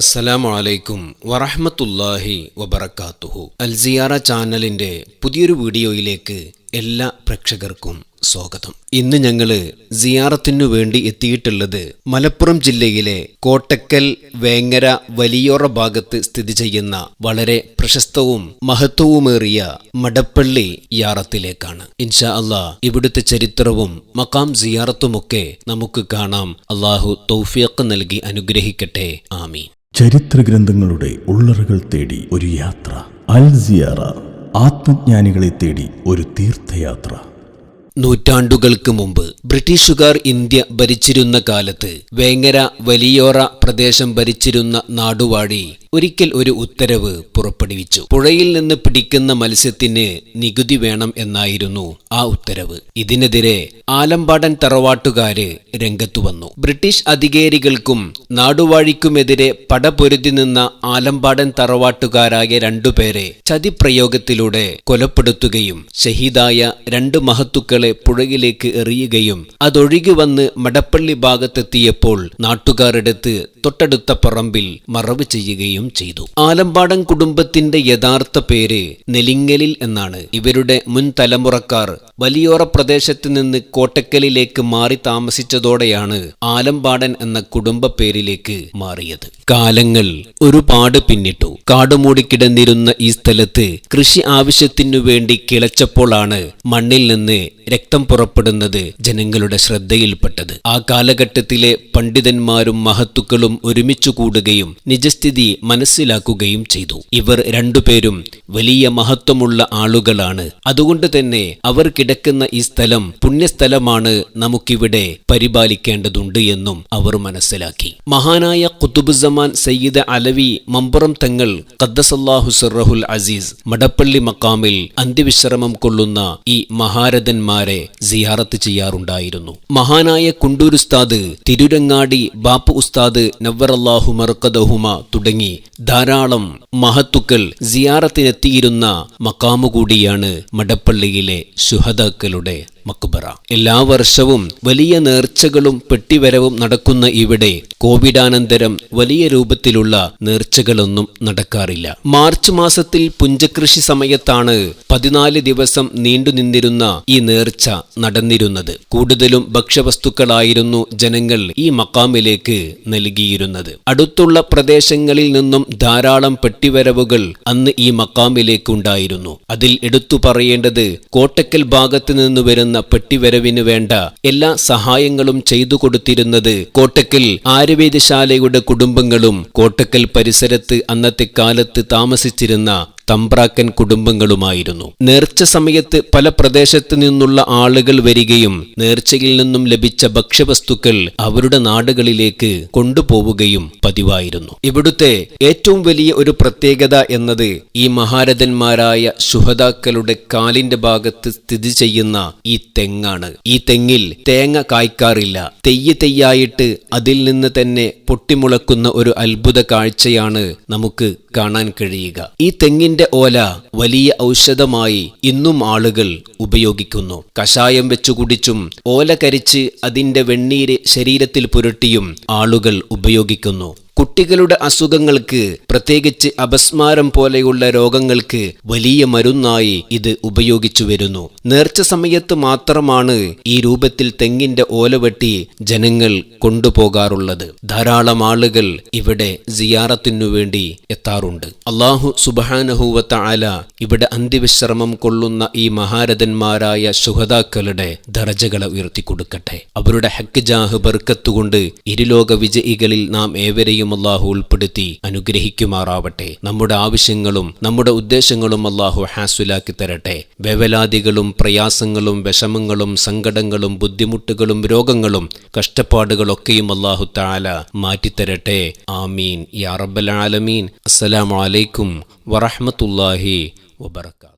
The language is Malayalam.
അസ്സലാമു അലൈക്കും വറഹ്മത്തുള്ളാഹി വബറകാതുഹു അൽസിയാറ ചാനലിന്റെ പുതിയൊരു വീഡിയോയിലേക്ക് എല്ലാ പ്രേക്ഷകർക്കും സ്വാഗതം. ഇന്ന് ഞങ്ങൾ സിയാറത്തിനു വേണ്ടി എത്തിയിട്ടുള്ളത് മലപ്പുറം ജില്ലയിലെ കോട്ടക്കൽ വേങ്ങര വലിയോറ ഭാഗത്ത് സ്ഥിതി ചെയ്യുന്ന വളരെ പ്രശസ്തവും മഹത്വവുമേറിയ മടപ്പള്ളി യാറത്തിലേക്കാണ്. ഇൻഷാ അള്ളാ ഇവിടുത്തെ ചരിത്രവും മക്കാം സിയാറത്തുമൊക്കെ നമുക്ക് കാണാം. അള്ളാഹു തൗഫിയക്ക് നൽകി അനുഗ്രഹിക്കട്ടെ. ആമീൻ. ചരിത്രഗ്രന്ഥങ്ങളുടെ ഉള്ളറകൾ തേടി ഒരു യാത്ര. അൽ സിയാറ ആത്മജ്ഞാനികളെ തേടി ഒരു തീർത്ഥയാത്ര. നൂറ്റാണ്ടുകൾക്ക് മുമ്പ് ബ്രിട്ടീഷുകാർ ഇന്ത്യ ഭരിച്ചിരുന്ന കാലത്ത് വേങ്ങര വലിയോറ പ്രദേശം ഭരിച്ചിരുന്ന നാടുവാഴി ഒരിക്കൽ ഒരു ഉത്തരവ് പുറപ്പെടുവിച്ചു. പുഴയിൽ നിന്ന് പിടിക്കുന്ന മത്സ്യത്തിന് നികുതി വേണം എന്നായിരുന്നു ആ ഉത്തരവ്. ഇതിനെതിരെ ആലമ്പാടൻ തറവാട്ടുകാര് രംഗത്തു വന്നു. ബ്രിട്ടീഷ് അധികാരികൾക്കും നാടുവാഴിക്കുമെതിരെ പടപൊരുതി നിന്ന ആലമ്പാടൻ തറവാട്ടുകാരായ രണ്ടുപേരെ ചതിപ്രയോഗത്തിലൂടെ കൊലപ്പെടുത്തുകയും ഷഹീദായ രണ്ട് മഹത്തുക്കളെ പുഴയിലേക്ക് എറിയുകയും അതൊഴുകി വന്ന് മടപ്പള്ളി ഭാഗത്തെത്തിയപ്പോൾ നാട്ടുകാരെടുത്ത് തൊട്ടടുത്ത പറമ്പിൽ മറവ് ചെയ്യുകയും ചെയ്തു. ആലമ്പാടൻ കുടുംബത്തിന്റെ യഥാർത്ഥ പേര് നെലിങ്ങലിൽ എന്നാണ്. ഇവരുടെ മുൻ തലമുറക്കാർ വലിയോറ പ്രദേശത്ത് നിന്ന് കോട്ടക്കലിലേക്ക് മാറി താമസിച്ചതോടെയാണ് ആലമ്പാടൻ എന്ന കുടുംബ പേരിലേക്ക് മാറിയത്. കാലങ്ങൾ ഒരുപാട് പിന്നിട്ടു. കാടുമൂടിക്കിടന്നിരുന്ന ഈ സ്ഥലത്ത് കൃഷി ആവശ്യത്തിനു വേണ്ടി കിളച്ചപ്പോഴാണ് മണ്ണിൽ നിന്ന് രക്തം പുറപ്പെടുന്നത് ജനങ്ങളുടെ ശ്രദ്ധയിൽപ്പെട്ടത്. ആ കാലഘട്ടത്തിലെ പണ്ഡിതന്മാരും മഹത്തുക്കളും ഒരുമിച്ചു കൂടുകയും നിജസ്ഥിതി മനസ്സിലാക്കുകയും ചെയ്തു. ഇവർ രണ്ടുപേരും വലിയ മഹത്വമുള്ള ആളുകളാണ്. അതുകൊണ്ട് തന്നെ അവർ കിടക്കുന്ന ഈ സ്ഥലം പുണ്യസ്ഥലമാണ് നമുക്കിവിടെ പരിപാലിക്കേണ്ടതുണ്ട് എന്നും അവർ മനസ്സിലാക്കി. മഹാനായ കുത്തുബുസമാൻ സയ്യിദ് അലവി മമ്പുറം തങ്ങൾ ഖദ്ദസല്ലാഹു സിറഹുൽ അസീസ് മടപ്പള്ളി മക്കാമിൽ അന്ത്യവിശ്രമം കൊള്ളുന്ന ഈ മഹാരഥന്മാരെ സിയാറത്ത് ചെയ്യാറുണ്ടായിരുന്നു. മഹാനായ കുണ്ടൂരുസ്താദ് തിരുരങ്ങാടി ബാപ്പു ഉസ്താദ് നവറല്ലാഹു മറുക്കദഹുമ തുടങ്ങി ധാരാളം മഹത്തുക്കൾ സിയാറത്തിനെത്തിയിരുന്ന മക്കാമുകൂടിയാണ് മടപ്പള്ളിയിലെ ശുഹദാക്കളുടെ മക്ബറ. എല്ലാ വർഷവും വലിയ നേർച്ചകളും പെട്ടിവരവും നടക്കുന്ന ഇവിടെ കോവിഡാനന്തരം വലിയ രൂപത്തിലുള്ള നേർച്ചകളൊന്നും നടക്കാറില്ല. മാർച്ച് മാസത്തിൽ പുഞ്ചകൃഷി സമയത്താണ് പതിനാല് ദിവസം നീണ്ടുനിന്നിരുന്ന ഈ നേർച്ച നടന്നിരുന്നത്. കൂടുതലും ഭക്ഷ്യവസ്തുക്കളായിരുന്നു ജനങ്ങൾ ഈ മക്കാമിലേക്ക് നൽകിയിരുന്നത്. അടുത്തുള്ള പ്രദേശങ്ങളിൽ നിന്നും ധാരാളം പെട്ടിവരവുകൾ അന്ന് ഈ മക്കാമിലേക്കുണ്ടായിരുന്നു. അതിൽ എടുത്തു പറയേണ്ടത് കോട്ടക്കൽ ഭാഗത്ത് നിന്ന് വരുന്ന പെട്ടിവരവിന് വേണ്ട എല്ലാ സഹായങ്ങളും ചെയ്തു കൊടുത്തിരുന്നത് കോട്ടക്കൽ ആയുർവേദശാലയുടെ കുടുംബങ്ങളും കോട്ടക്കൽ പരിസരത്ത് അന്നത്തെ കാലത്ത് താമസിച്ചിരുന്ന തമ്പ്രാക്കൻ കുടുംബങ്ങളുമായിരുന്നു. നേർച്ച സമയത്ത് പല പ്രദേശത്ത് നിന്നുള്ള ആളുകൾ വരികയും നേർച്ചയിൽ നിന്നും ലഭിച്ച ഭക്ഷ്യവസ്തുക്കൾ അവരുടെ നാടുകളിലേക്ക് കൊണ്ടുപോവുകയും പതിവായിരുന്നു. ഇവിടുത്തെ ഏറ്റവും വലിയ ഒരു പ്രത്യേകത എന്നത് ഈ മഹാരഥന്മാരായ ശുഹതാക്കളുടെ കാലിന്റെ ഭാഗത്ത് സ്ഥിതി ചെയ്യുന്ന ഈ തെങ്ങാണ്. ഈ തെങ്ങിൽ തേങ്ങ കായ്ക്കാറില്ല. തെയ്യ് തെയ്യായിട്ട് അതിൽ നിന്ന് തന്നെ പൊട്ടിമുളക്കുന്ന ഒരു അത്ഭുത കാഴ്ചയാണ് നമുക്ക് കാണാൻ കഴിയുക. ഈ തെങ്ങിന്റെ ഓല വലിയ ഔഷധമായി ഇന്നും ആളുകൾ ഉപയോഗിക്കുന്നു. കഷായം വെച്ചു കുടിച്ചും ഓല കരിച്ച് അതിന്റെ വെണ്ണീര് ശരീരത്തിൽ പുരട്ടിയും ആളുകൾ ഉപയോഗിക്കുന്നു. കുട്ടികളുടെ അസുഖങ്ങൾക്ക് പ്രത്യേകിച്ച് അപസ്മാരം പോലെയുള്ള രോഗങ്ങൾക്ക് വലിയ മരുന്നായി ഇത് ഉപയോഗിച്ചു വരുന്നു. നേർച്ച സമയത്ത് മാത്രമാണ് ഈ രൂപത്തിൽ തെങ്ങിന്റെ ഓലവെട്ടി ജനങ്ങൾ കൊണ്ടുപോകാറുള്ളത്. ധാരാളം ആളുകൾ ഇവിടെ സിയാറത്തിനു വേണ്ടി എത്താറുണ്ട്. അള്ളാഹു സുബാനഹൂവത്ത ആല ഇവിടെ അന്ത്യവിശ്രമം കൊള്ളുന്ന ഈ മഹാരഥന്മാരായ ശുഹതാക്കളുടെ ദറജകളെ ഉയർത്തിക്കൊടുക്കട്ടെ. അവരുടെ ഹക്ക് ജാഹ് ബർക്കത്തുകൊണ്ട് ഇരുലോക വിജയികളിൽ നാം ഏവരെയും ഭാഗ്യം അള്ളാഹു ഉൾപ്പെടുത്തി അനുഗ്രഹിക്കുമാറാവട്ടെ. നമ്മുടെ ആവശ്യങ്ങളും നമ്മുടെ ഉദ്ദേശങ്ങളും അള്ളാഹു ഹാസുലാക്കി തരട്ടെ. വേവലാദികളും പ്രയാസങ്ങളും വിഷമങ്ങളും സങ്കടങ്ങളും ബുദ്ധിമുട്ടുകളും രോഗങ്ങളും കഷ്ടപ്പാടുകളൊക്കെയും അള്ളാഹു താല മാറ്റിത്തരട്ടെ. ആമീൻ. യാ റബ്ബൽ ആലമീൻ. അസ്സലാമലൈക്കും അലൈക്കും വറഹ്മത്തുള്ളാഹി വബർക്കാത്തു